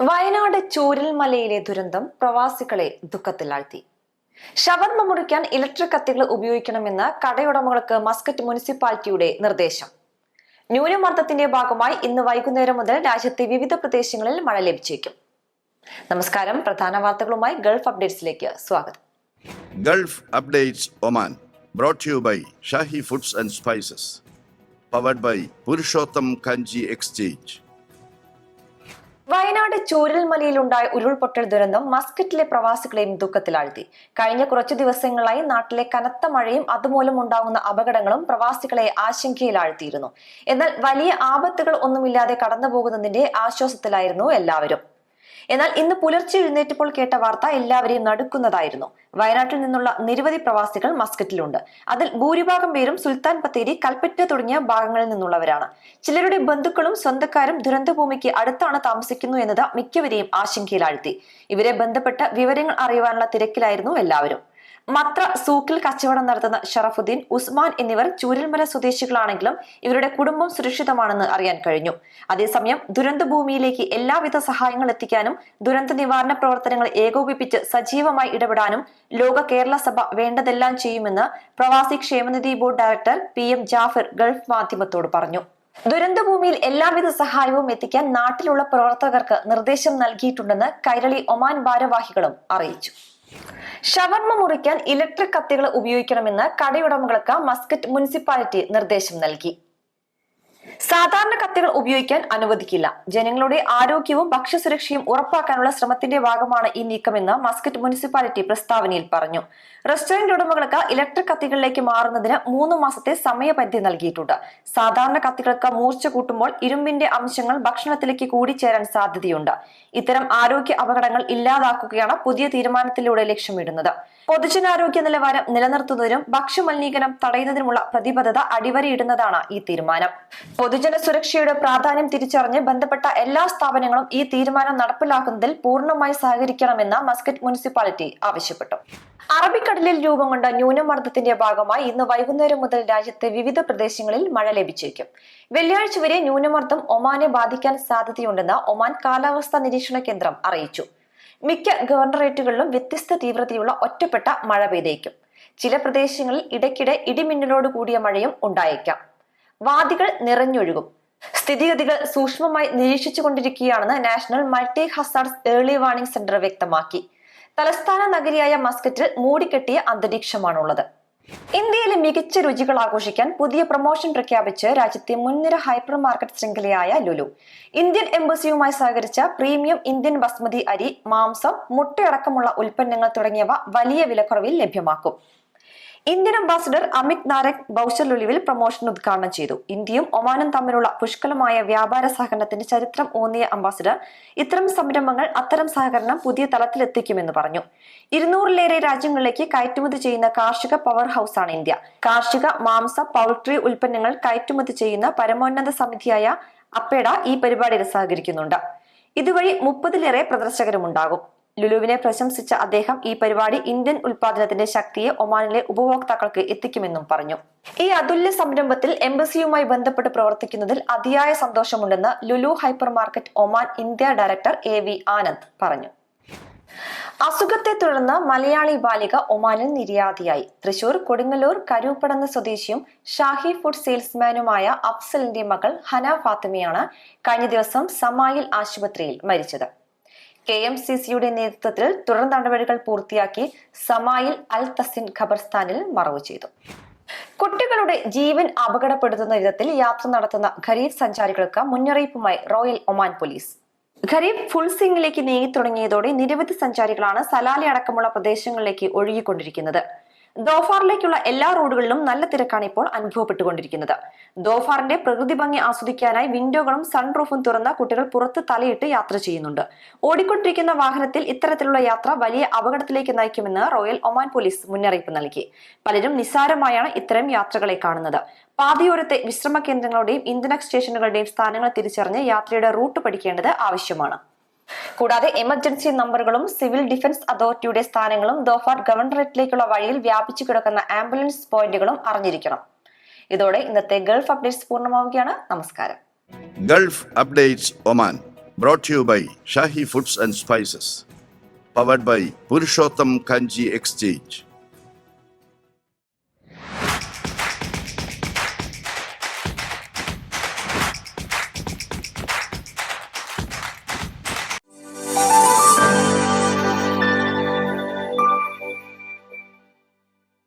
വയനാട് ചൂരൽമലയിലെ ദുരന്തം പ്രവാസികളെ ദുഃഖത്തിലാഴ്ത്തി ഷവർമ മുറിക്കാൻ ഇലക്ട്രിക് കത്തികൾ ഉപയോഗിക്കണമെന്ന് കടയുടമകൾക്ക് മസ്കറ്റ് മുനിസിപ്പാലിറ്റിയുടെ നിർദ്ദേശം ന്യൂനമർദ്ദത്തിന്റെ ഭാഗമായി ഇന്ന് വൈകുന്നേരം മുതൽ രാജ്യത്തെ വിവിധ പ്രദേശങ്ങളിൽ മഴ ലഭിച്ചേക്കും നമസ്കാരം പ്രധാന വാർത്തകളുമായി ഗൾഫ് അപ്ഡേറ്റ്സിലേക്ക് സ്വാഗതം Gulf Updates Oman brought to you by Shahi Foods and Spices. Powered by Purushottam Kanji. Wayanad ചൂരൽമലയിലുണ്ടായ ഉരുൾപൊട്ടൽ ദുരന്തം മസ്കറ്റിലെ പ്രവാസികളെയും ദുഃഖത്തിലാഴ്ത്തി. കഴിഞ്ഞ കുറച്ചു ദിവസങ്ങളായി നാട്ടിലെ കനത്ത മഴയും അതുമൂലം ഉണ്ടാകുന്ന അപകടങ്ങളും പ്രവാസികളെ ആശങ്കയിലാഴ്ത്തിയിരുന്നു. എന്നാൽ വലിയ ആപത്തുകൾ ഒന്നുമില്ലാതെ കടന്നുപോകുന്നതിന്റെ ആശ്വാസത്തിലായിരുന്നു എല്ലാവരും. എന്നാൽ ഇന്ന് പുലർച്ചെ എഴുന്നേറ്റപ്പോൾ കേട്ട വാർത്ത എല്ലാവരെയും നടുക്കുന്നതായിരുന്നു. വയനാട്ടിൽ നിന്നുള്ള നിരവധി പ്രവാസികൾ മസ്കറ്റിലുണ്ട്. അതിൽ ഭൂരിഭാഗം പേരും സുൽത്താൻ ബത്തേരി കൽപ്പറ്റ തുടങ്ങിയ ഭാഗങ്ങളിൽ നിന്നുള്ളവരാണ്. ചിലരുടെ ബന്ധുക്കളും സ്വന്തക്കാരും ദുരന്തഭൂമിക്ക് അടുത്താണ് താമസിക്കുന്നു എന്നത് മിക്കവരെയും ആശങ്കയിലാഴ്ത്തി. ഇവരെ ബന്ധപ്പെട്ട വിവരങ്ങൾ അറിയുവാനുള്ള തിരക്കിലായിരുന്നു എല്ലാവരും. മത്ര സൂക്കിൽ കച്ചവടം നടത്തുന്ന ഷറഫുദ്ദീൻ ഉസ്മാൻ എന്നിവർ ചൂരൽമല സ്വദേശികളാണെങ്കിലും ഇവരുടെ കുടുംബം സുരക്ഷിതമാണെന്ന് അറിയാൻ കഴിഞ്ഞു. അതേസമയം ദുരന്തഭൂമിയിലേക്ക് എല്ലാവിധ സഹായങ്ങൾ എത്തിക്കാനും ദുരന്ത നിവാരണ പ്രവർത്തനങ്ങൾ ഏകോപിപ്പിച്ച് സജീവമായി ഇടപെടാനും ലോക കേരള സഭ വേണ്ടതെല്ലാം ചെയ്യുമെന്ന് പ്രവാസി ക്ഷേമനിധി board director P M Jafar Gulf മാധ്യമത്തോട് പറഞ്ഞു. ദുരന്തഭൂമിയിൽ എല്ലാവിധ സഹായവും എത്തിക്കാൻ നാട്ടിലുള്ള പ്രവർത്തകർക്ക് നിർദ്ദേശം നൽകിയിട്ടുണ്ടെന്ന് കൈരളി ഒമാൻ ഭാരവാഹികളും അറിയിച്ചു. ഷവർമ മുറിക്കാൻ ഇലക്ട്രിക് കത്തികൾ ഉപയോഗിക്കണമെന്ന് കടയുടമകൾക്ക് മസ്കറ്റ് മുനിസിപ്പാലിറ്റി നിർദ്ദേശം നൽകി. സാധാരണ കത്തികൾ ഉപയോഗിക്കാൻ അനുവദിക്കില്ല. ജനങ്ങളുടെ ആരോഗ്യവും ഭക്ഷ്യസുരക്ഷയും ഉറപ്പാക്കാനുള്ള ശ്രമത്തിന്റെ ഭാഗമാണ് ഈ നീക്കമെന്ന് മസ്കറ്റ് മുനിസിപ്പാലിറ്റി പ്രസ്താവനയിൽ പറഞ്ഞു. റെസ്റ്റോറന്റ് ഉടമകൾക്ക് ഇലക്ട്രിക് കത്തികളിലേക്ക് മാറുന്നതിന് മൂന്ന് മാസത്തെ സമയപരിധി നൽകിയിട്ടുണ്ട്. സാധാരണ കത്തികൾക്ക് മൂർച്ച കൂട്ടുമ്പോൾ ഇരുമ്പിന്റെ അംശങ്ങൾ ഭക്ഷണത്തിലേക്ക് കൂടിച്ചേരാൻ സാധ്യതയുണ്ട്. ഇത്തരം ആരോഗ്യ അപകടങ്ങൾ ഇല്ലാതാക്കുകയാണ് പുതിയ തീരുമാനത്തിലൂടെ ലക്ഷ്യമിടുന്നത്. പൊതുജനാരോഗ്യ നിലവാരം നിലനിർത്തുന്നതിനും ഭക്ഷ്യമലിനീകരണം തടയുന്നതിനുമുള്ള പ്രതിബദ്ധത അടിവരയിടുന്നതാണ് ഈ തീരുമാനം. പൊതുജന സുരക്ഷയുടെ പ്രാധാന്യം തിരിച്ചറിഞ്ഞ് ബന്ധപ്പെട്ട എല്ലാ സ്ഥാപനങ്ങളും ഈ തീരുമാനം നടപ്പിലാക്കുന്നതിൽ പൂർണമായി സഹകരിക്കണമെന്ന് മസ്കറ്റ് മുനിസിപ്പാലിറ്റി ആവശ്യപ്പെട്ടു. അറബിക്കടലിൽ രൂപം കൊണ്ട ന്യൂനമർദ്ദത്തിന്റെ ഭാഗമായി ഇന്ന് വൈകുന്നേരം മുതൽ രാജ്യത്തെ വിവിധ പ്രദേശങ്ങളിൽ മഴ ലഭിച്ചേക്കും. വെള്ളിയാഴ്ച വരെ ന്യൂനമർദ്ദം ഒമാനെ ബാധിക്കാൻ സാധ്യതയുണ്ടെന്ന് ഒമാൻ കാലാവസ്ഥാ നിരീക്ഷണ കേന്ദ്രം അറിയിച്ചു. മിക്ക ഗവർണറേറ്റുകളിലും വ്യത്യസ്ത തീവ്രതയുള്ള ഒറ്റപ്പെട്ട മഴ പെയ്തേക്കും. ചില പ്രദേശങ്ങളിൽ ഇടയ്ക്കിടെ ഇടിമിന്നലോട് കൂടിയ മഴയും ഉണ്ടായേക്കാം. വാദികൾ നിറഞ്ഞൊഴുകും. സ്ഥിതിഗതികൾ സൂക്ഷ്മമായി നിരീക്ഷിച്ചുകൊണ്ടിരിക്കുകയാണെന്ന് national multi hazards early warning centre വ്യക്തമാക്കി. തലസ്ഥാന നഗരിയായ മസ്കറ്റിൽ മൂടിക്കെട്ടിയ അന്തരീക്ഷമാണുള്ളത്. ഇന്ത്യയിലെ മികച്ച രുചികൾ ആഘോഷിക്കാൻ പുതിയ പ്രൊമോഷൻ പ്രഖ്യാപിച്ച് രാജ്യത്തെ മുൻനിര ഹൈപ്പർ മാർക്കറ്റ് ശൃംഖലയായ ലുലു. ഇന്ത്യൻ എംബസിയുമായി സഹകരിച്ച പ്രീമിയം ഇന്ത്യൻ ബസ്മതി അരി മാംസം മുട്ടയടക്കമുള്ള ഉൽപ്പന്നങ്ങൾ തുടങ്ങിയവ വലിയ വിലക്കുറവിൽ ലഭ്യമാക്കും. Indian ambassador Amit Narang Bousher ലുലുവിൽ promotion ഉദ്ഘാടനം ചെയ്തു. ഇന്ത്യയും ഒമാനും തമ്മിലുള്ള പുഷ്കലമായ വ്യാപാര സഹകരണത്തിന്റെ ചരിത്രം ഊന്നിയ അംബാസിഡർ ഇത്തരം സംരംഭങ്ങൾ അത്തരം സഹകരണം പുതിയ തലത്തിലെത്തിക്കുമെന്ന് പറഞ്ഞു. ഇരുന്നൂറിലേറെ രാജ്യങ്ങളിലേക്ക് കയറ്റുമതി ചെയ്യുന്ന കാർഷിക പവർ ഹൌസാണ് ഇന്ത്യ. കാർഷിക മാംസ പൗൾട്രി ഉൽപ്പന്നങ്ങൾ കയറ്റുമതി ചെയ്യുന്ന പരമോന്നത സമിതിയായ അപ്പേഡ ഈ പരിപാടിയിൽ സഹകരിക്കുന്നുണ്ട്. ഇതുവഴി മുപ്പതിലേറെ പ്രദർശകരുമുണ്ടാകും. ലുലുവിനെ പ്രശംസിച്ച അദ്ദേഹം ഈ പരിപാടി ഇന്ത്യൻ ഉൽപാദനത്തിന്റെ ശക്തിയെ ഒമാനിലെ ഉപഭോക്താക്കൾക്ക് എത്തിക്കുമെന്നും പറഞ്ഞു. ഈ അതുല്യ സംരംഭത്തിൽ എംബസിയുമായി ബന്ധപ്പെട്ട് പ്രവർത്തിക്കുന്നതിൽ അതിയായ സന്തോഷമുണ്ടെന്ന് Lulu hypermarket Oman India director A V Anand പറഞ്ഞു. അസുഖത്തെ തുടർന്ന് മലയാളി ബാലിക ഒമാനിൽ നിര്യാതിയായി. തൃശൂർ കൊടുങ്ങല്ലൂർ കരൂപ്പടന്ന സ്വദേശിയും ഷാഹി ഫുഡ് സെയിൽസ്മാനുമായ അഫ്സലിന്റെ മകൾ ഹന ഫാത്തിമയാണ് കഴിഞ്ഞ ദിവസം സമായിൽ ആശുപത്രിയിൽ മരിച്ചത്. കെ എം സി സിയുടെ നേതൃത്വത്തിൽ തുടർ നടപടികൾ പൂർത്തിയാക്കി സമായിൽ അൽ തസിൻ ഖബർസ്ഥാനിൽ മറവ് ചെയ്തു. കുട്ടികളുടെ ജീവൻ അപകടപ്പെടുത്തുന്ന വിധത്തിൽ യാത്ര നടത്തുന്ന ഖരീഫ് സഞ്ചാരികൾക്ക് മുന്നറിയിപ്പുമായി റോയൽ ഒമാൻ പോലീസ്. ഖരീഫ് ഫുൾ സിംഗിലേക്ക് നീങ്ങി തുടങ്ങിയതോടെ നിരവധി സഞ്ചാരികളാണ് സലാലി അടക്കമുള്ള പ്രദേശങ്ങളിലേക്ക് ഒഴുകിക്കൊണ്ടിരിക്കുന്നത്. ദോഫാറിലേക്കുള്ള എല്ലാ റോഡുകളിലും നല്ല തിരക്കാണ് ഇപ്പോൾ അനുഭവപ്പെട്ടുകൊണ്ടിരിക്കുന്നത്. ദോഫാറിന്റെ പ്രകൃതി ഭംഗി ആസ്വദിക്കാനായി വിൻഡോകളും സൺറൂഫും തുറന്ന കുട്ടികൾ പുറത്ത് തലയിട്ട് യാത്ര ചെയ്യുന്നുണ്ട്. ഓടിക്കൊണ്ടിരിക്കുന്ന വാഹനത്തിൽ ഇത്തരത്തിലുള്ള യാത്ര വലിയ അപകടത്തിലേക്ക് നയിക്കുമെന്ന് റോയൽ ഒമാൻ പോലീസ് മുന്നറിയിപ്പ് നൽകി. പലരും നിസ്സാരമായാണ് ഇത്തരം യാത്രകളെ കാണുന്നത്. പാതയോരത്തെ വിശ്രമ കേന്ദ്രങ്ങളുടെയും ഇന്ധന സ്റ്റേഷനുകളുടെയും സ്ഥാനങ്ങൾ തിരിച്ചറിഞ്ഞ് യാത്രയുടെ റൂട്ട് പഠിക്കേണ്ടത് ആവശ്യമാണ്. കൂടാതെ എമർജൻസി നമ്പറുകളും സിവിൽ ഡിഫൻസ് അതോറിറ്റിയുടെ സ്ഥാനങ്ങളും ദോഫാർ ഗവർണറേറ്റിലേക്കുള്ള വഴിയിൽ വ്യാപിച്ചു കിടക്കുന്ന ആംബുലൻസ് പോയിന്റുകളും അറിഞ്ഞിരിക്കണം. ഇതോടെ ഇന്നത്തെ ഗൾഫ് അപ്ഡേറ്റ്സ് പൂർണമാവുകയാണ്. നമസ്കാരം. Gulf Updates Oman brought you by Shahi foods and spices powered by Purushottam Kanji exchange.